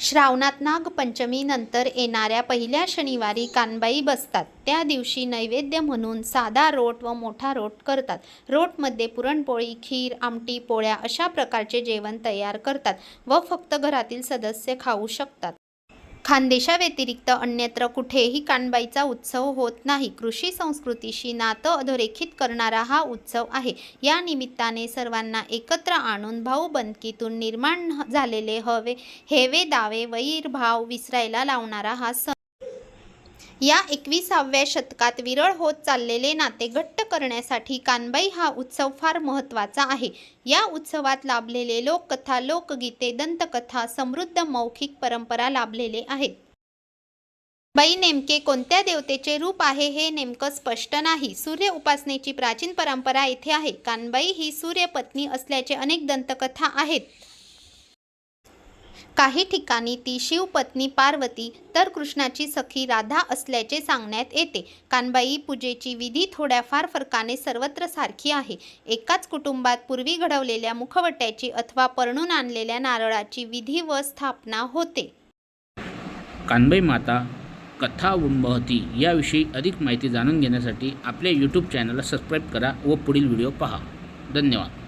श्रावणात नागपंचमीनंतर येणाऱ्या पहिल्या शनिवारी कानबाई बसतात. त्या दिवशी नैवेद्य म्हणून साधा रोट व मोठा रोट करतात. रोटमध्ये पुरणपोळी खीर आमटी पोळ्या अशा प्रकारचे जेवण तयार करतात व फक्त घरातील सदस्य खाऊ शकतात. खानदेशाव्यतिरिक्त अन्यत्र कुठेही कानबाईचा उत्सव होत नाही. कृषी संस्कृतीशी नातं अधोरेखित करणारा हा उत्सव आहे. या निमित्ताने सर्वांना एकत्र आणून भाऊबंदकीतून निर्माण झालेले हवे हेवे दावे वैरभाव विसरायला लावणारा हा सण या एकविसाव्या शतकात विरळ होत चाललेले नाते घट्ट करण्यासाठी कानबाई हा उत्सव फार महत्त्वाचा आहे. या उत्सवात लाभलेले लोककथा लोकगीते दंतकथा समृद्ध मौखिक परंपरा लाभलेले आहेत. बाई नेमके कोणत्या देवतेचे रूप आहे हे नेमकं स्पष्ट नाही. सूर्य उपासनेची प्राचीन परंपरा येथे आहे. कानबाई ही सूर्यपत्नी असल्याचे अनेक दंतकथा आहेत. काही ठिकाणी ती शिवपत्नी पार्वती तर कृष्णाची सखी राधा असल्याचे सांगण्यात येते. कानबाई पूजेची विधी थोड्याफार फरकाने सर्वत्र सारखी आहे. एकाच कुटुंबात पूर्वी घडवलेल्या मुखवट्याची अथवा परणून आणलेल्या नारळाची विधी व स्थापना होते. कानबाई माता कथा वंबहती याविषयी अधिक माहिती जाणून घेण्यासाठी आपल्या यूट्यूब चॅनलला सबस्क्राईब करा व पुढील व्हिडिओ पहा. धन्यवाद.